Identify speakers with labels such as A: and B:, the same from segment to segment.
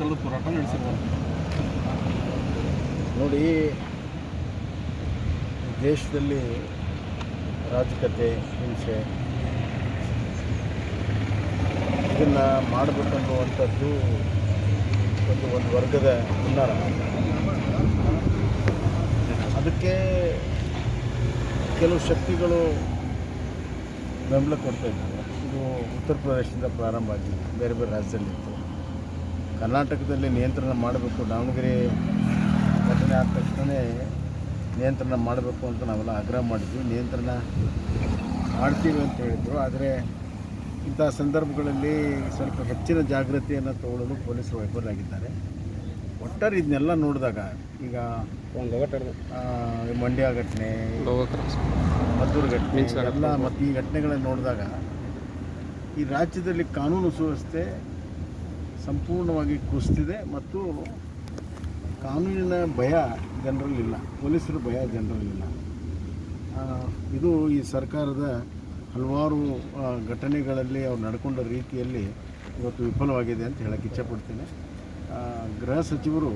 A: ಕಲ್ಲು ಹೋರಾಟ ನಡೆಸಿದ್ದಾರೆ
B: ನೋಡಿ, ದೇಶದಲ್ಲಿ ರಾಜಕತೆ ಹಿಂಸೆ, ಇದನ್ನು ಮಾಡಬೇಕನ್ನುವಂಥದ್ದು ಒಂದು ಒಂದು ವರ್ಗದ ಹುನ್ನಾರ. ಅದಕ್ಕೆ ಕೆಲವು ಶಕ್ತಿಗಳು ಬೆಂಬಲ ಕೊಡ್ತಾ ಇದ್ದಾರೆ ಇದು ಉತ್ತರ ಪ್ರದೇಶದಿಂದ ಪ್ರಾರಂಭ ಆಗಿದೆ ಬೇರೆ ಬೇರೆ ರಾಜ್ಯದಲ್ಲಿತ್ತು ಕರ್ನಾಟಕದಲ್ಲಿ ನಿಯಂತ್ರಣ ಮಾಡಬೇಕು ದಾವಣಗೆರೆ ಘಟನೆ ಆದ ತಕ್ಷಣ ನಿಯಂತ್ರಣ ಮಾಡಬೇಕು ಅಂತ ನಾವೆಲ್ಲ ಆಗ್ರಹ ಮಾಡಿದ್ವಿ. ನಿಯಂತ್ರಣ ಮಾಡ್ತೀವಿ ಅಂತ ಹೇಳಿದರು. ಆದರೆ ಇಂಥ ಸಂದರ್ಭಗಳಲ್ಲಿ ಸ್ವಲ್ಪ ಹೆಚ್ಚಿನ ಜಾಗೃತಿಯನ್ನು ತಗೊಳ್ಳಲು ಪೊಲೀಸರು ವೈಫಲ್ಯಾಗಿದ್ದಾರೆ ಒಟ್ಟಾರೆ ಇದನ್ನೆಲ್ಲ ನೋಡಿದಾಗ ಈಗ ಮಂಡ್ಯ ಘಟನೆ ಮದ್ದೂರು ಘಟನೆ ಎಲ್ಲ ಮತ್ತು ಈ ಘಟನೆಗಳನ್ನು ನೋಡಿದಾಗ ಈ ರಾಜ್ಯದಲ್ಲಿ ಕಾನೂನು ಸುವ್ಯವಸ್ಥೆ ಸಂಪೂರ್ಣವಾಗಿ ಕುಸಿದಿದೆ ಮತ್ತು ಕಾನೂನಿನ ಭಯ ಜನರಲ್ಲಿಲ್ಲ, ಪೊಲೀಸರ ಭಯ ಜನರಲ್ಲಿಲ್ಲ. ಇದು ಈ ಸರ್ಕಾರದ ಹಲವಾರು ಘಟನೆಗಳಲ್ಲಿ ಅವ್ರು ನಡ್ಕೊಂಡ ರೀತಿಯಲ್ಲಿ ಇವತ್ತು ವಿಫಲವಾಗಿದೆ ಅಂತ ಹೇಳಕ್ಕೆ ಇಚ್ಛಪಡ್ತೇನೆ. ಗೃಹ ಸಚಿವರು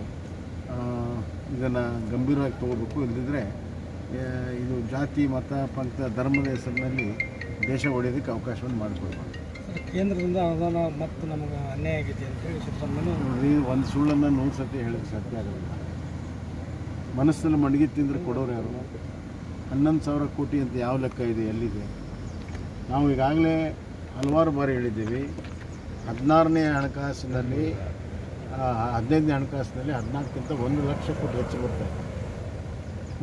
B: ಇದನ್ನು ಗಂಭೀರವಾಗಿ ತಗೋಬೇಕು ಇಲ್ಲದಿದ್ದರೆ ಇದು ಜಾತಿ, ಮತ ಪಂಥ ಧರ್ಮದ ಹೆಸರಿನಲ್ಲಿ ದೇಶ ಒಡೆಯೋದಕ್ಕೆ ಅವಕಾಶವನ್ನು ಮಾಡಿಕೊಡ್ಬಾರ್ದು.
A: ಕೇಂದ್ರದಿಂದ ಅನುದಾನ ಮತ್ತು ನಮಗೆ ಅನ್ಯಾಯ ಆಗೈತಿ ಅಂತೇಳಿ ಸಿದ್ದರಾಮಯ್ಯ
B: ನೋಡ್ರಿ ಒಂದು ಸುಳ್ಳನ್ನು ನೂರು ಸತಿ ಹೇಳೋಕ್ಕೆ ಸಾಧ್ಯ ಆಗೋದಿಲ್ಲ ಮನಸ್ಸಲ್ಲಿ ಮಡಗಿ ತಿಂದರೆ ಕೊಡೋರು ಯಾರು? ಹನ್ನೊಂದು ಸಾವಿರ ಕೋಟಿ ಅಂತ ಯಾವ ಲೆಕ್ಕ ಇದೆ, ಎಲ್ಲಿದೆ? ನಾವು ಈಗಾಗಲೇ ಹಲವಾರು ಬಾರಿ ಹೇಳಿದ್ದೀವಿ. ಹದಿನಾರನೇ ಹಣಕಾಸಿನಲ್ಲಿ ಹದಿನೈದನೇ ಹಣಕಾಸಿನಲ್ಲಿ ಹದಿನಾಲ್ಕಿಂತ ಒಂದು ಲಕ್ಷ ಕೋಟಿ ಹೆಚ್ಚು ಬರ್ತಾ ಇದೆ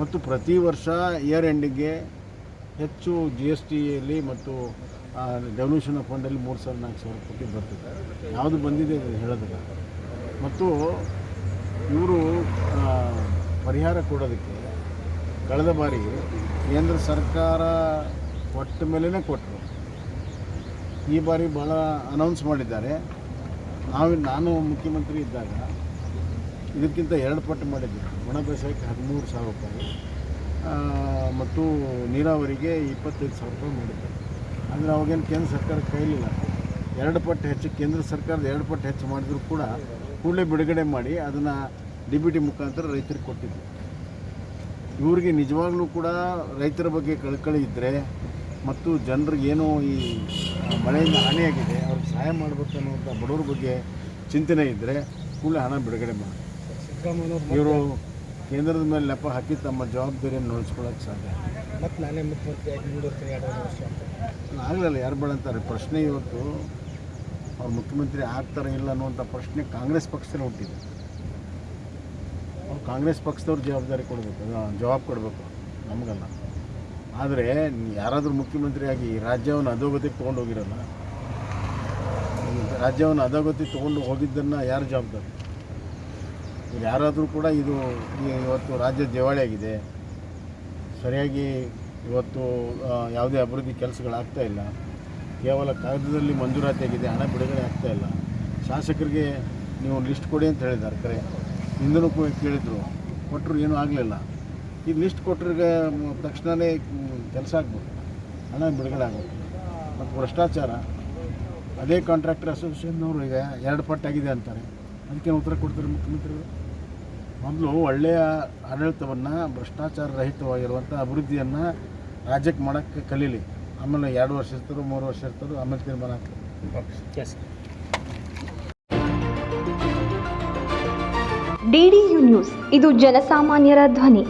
B: ಮತ್ತು ಪ್ರತಿ ವರ್ಷ ಇಯರ್ ಎಂಡಿಗೆ ಹೆಚ್ಚು ಜಿ ಎಸ್ ಟಿಯಲ್ಲಿ ಮತ್ತು ಡೆವಲ್ಯೂಷನ್ ಫಂಡಲ್ಲಿ ಮೂರು ಸಾವಿರ, ನಾಲ್ಕು ಸಾವಿರ ಕೋಟಿ ಬರ್ತದೆ. ಯಾವುದು ಬಂದಿದೆ ಹೇಳೋದಿಲ್ಲ. ಮತ್ತು ಇವರು ಪರಿಹಾರ ಕೊಡೋದಕ್ಕೆ ಕಳೆದ ಬಾರಿ ಕೇಂದ್ರ ಸರ್ಕಾರ ಕೊಟ್ಟ ಮೇಲೇ ಕೊಟ್ಟರು. ಈ ಬಾರಿ ಭಾಳ ಅನೌನ್ಸ್ ಮಾಡಿದ್ದಾರೆ. ನಾವು, ನಾನು ಮುಖ್ಯಮಂತ್ರಿ ಇದ್ದಾಗ ಇದಕ್ಕಿಂತ ಎರಡು ಪಟ್ಟು ಮಾಡಿದ್ದೆ. ಒಣ ಬೇಸಾಯಕ್ಕೆ ಹದಿಮೂರು ಸಾವಿರ ರೂಪಾಯಿ. ಮತ್ತು ನೀರಾವರಿಗೆ ಇಪ್ಪತ್ತೈದು ಸಾವಿರ ರೂಪಾಯಿ ಮಾಡಿದ್ದಾರೆ ಅಂದರೆ ಅವಾಗೇನು ಕೇಂದ್ರ ಸರ್ಕಾರ ಕೈಲಿಲ್ಲ ಎರಡು ಪಟ್ಟು ಹೆಚ್ಚು ಕೇಂದ್ರ ಸರ್ಕಾರದ ಎರಡು ಪಟ್ಟು ಹೆಚ್ಚು ಮಾಡಿದರೂ ಕೂಡ ಕೂಡಲೇ ಬಿಡುಗಡೆ ಮಾಡಿ ಅದನ್ನು ಡಿ ಬಿ ಟಿ ಮುಖಾಂತರ ರೈತರಿಗೆ ಕೊಟ್ಟಿದ್ದು ಇವರಿಗೆ ನಿಜವಾಗ್ಲೂ ಕೂಡ ರೈತರ ಬಗ್ಗೆ ಕಳಕಳಿ ಇದ್ದರೆ ಮತ್ತು ಜನರಿಗೆ ಏನೋ ಈ ಮಳೆಯಿಂದ ಹಾನಿಯಾಗಿದೆ ಅವ್ರಿಗೆ ಸಹಾಯ ಮಾಡಬೇಕು ಅನ್ನುವಂಥ ಬಡವ್ರ ಬಗ್ಗೆ ಚಿಂತನೆ ಇದ್ದರೆ ಕೂಡಲೇ ಹಣ ಬಿಡುಗಡೆ ಮಾಡಿ. ಇವರು ಕೇಂದ್ರದ ಮೇಲೆ ನೆಪ ಹಾಕಿ ತಮ್ಮ ಜವಾಬ್ದಾರಿಯನ್ನು ನೋಡ್ಸ್ಕೊಳ್ಳೋಕೆ ಸಾಧ್ಯ
A: ಮತ್ತು ನಾನೇ ಮುಖ್ಯಮಂತ್ರಿಯಾಗಿ ಮುಂದುವರ್ತೀನಿ ಎರಡು ವರ್ಷ ಅಂತ.
B: ಆಗಲಿಲ್ಲ ಯಾರು ಬೇಡಂತಾರೆ ಪ್ರಶ್ನೆ ಇವತ್ತು ಅವ್ರು ಮುಖ್ಯಮಂತ್ರಿ ಆಗ್ತಾರೆ ಇಲ್ಲ ಅನ್ನುವಂಥ ಪ್ರಶ್ನೆ ಕಾಂಗ್ರೆಸ್ ಪಕ್ಷದಲ್ಲಿ ಹುಟ್ಟಿದೆ. ಅವ್ರು ಕಾಂಗ್ರೆಸ್ ಪಕ್ಷದವ್ರು ಜವಾಬ್ದಾರಿ ಕೊಡಬೇಕು ಜವಾಬ್ ಕೊಡಬೇಕು ನಮಗಲ್ಲ. ಆದರೆ ಯಾರಾದರೂ ಮುಖ್ಯಮಂತ್ರಿಯಾಗಿ ರಾಜ್ಯವನ್ನು ಅಧೋಗತಿಗೆ ತೊಗೊಂಡು ಹೋಗಿರಲ್ಲ ರಾಜ್ಯವನ್ನು ಅಧೋಗತಿ ತೊಗೊಂಡು ಹೋಗಿದ್ದನ್ನು ಯಾರು ಜವಾಬ್ದಾರಿ? ಇವ್ರು ಯಾರಾದರೂ ಕೂಡ ಇದು ಈ- ಇವತ್ತು ರಾಜ್ಯ ದಿವಾಳಿಯಾಗಿದೆ ಸರಿಯಾಗಿ ಇವತ್ತು ಯಾವುದೇ ಅಭಿವೃದ್ಧಿ ಕೆಲಸಗಳಾಗ್ತಾ ಇಲ್ಲ. ಕೇವಲ ಕಾಗದದಲ್ಲಿ ಮಂಜೂರಾತಿ ಆಗಿದೆ, ಹಣ ಬಿಡುಗಡೆ ಆಗ್ತಾ ಇಲ್ಲ. ಶಾಸಕರಿಗೆ ನೀವು ಲಿಸ್ಟ್ ಕೊಡಿ ಅಂತ ಹೇಳಿದ್ದಾರೆ ಕರೆ. ಹಿಂದೂ ಕೇಳಿದರು. ಕೊಟ್ಟರು ಏನೂ ಆಗಲಿಲ್ಲ. ಈಗ ಲಿಸ್ಟ್ ಕೊಟ್ಟರಿಗೆ ತಕ್ಷಣವೇ ಕೆಲಸ ಆಗ್ಬೋದು ಹಣ ಬಿಡುಗಡೆ ಆಗ್ಬೋದು ಮತ್ತು ಭ್ರಷ್ಟಾಚಾರ. ಅದೇ ಕಾಂಟ್ರಾಕ್ಟರ್ ಅಸೋಸಿಯೇಷನ್ನವರು ಈಗ ಎರಡು ಪಟ್ಟಾಗಿದೆ ಅಂತಾರೆ. ಅದಕ್ಕೆ ಉತ್ತರ ಕೊಡ್ತಾರೆ ಮುಖ್ಯಮಂತ್ರಿಗಳು? ಮೊದಲು ಒಳ್ಳೆಯ ಆಡಳಿತವನ್ನು ಭ್ರಷ್ಟಾಚಾರ ರಹಿತವಾಗಿರುವಂಥ ಅಭಿವೃದ್ಧಿಯನ್ನು ರಾಜ್ಯಕ್ಕೆ ಮಾಡೋಕ್ಕೆ ಕಲೀಲಿ. ಆಮೇಲೆ ಎರಡು ವರ್ಷ ಇರ್ತಾರೋ ಮೂರು ವರ್ಷ ಇರ್ತಾರೋ ಆಮೇಲೆ ತೀರ್ಮಾನ ಆಗ್ತದೆ.
A: D
C: U news. ಇದು ಜನಸಾಮಾನ್ಯರ ಧ್ವನಿ.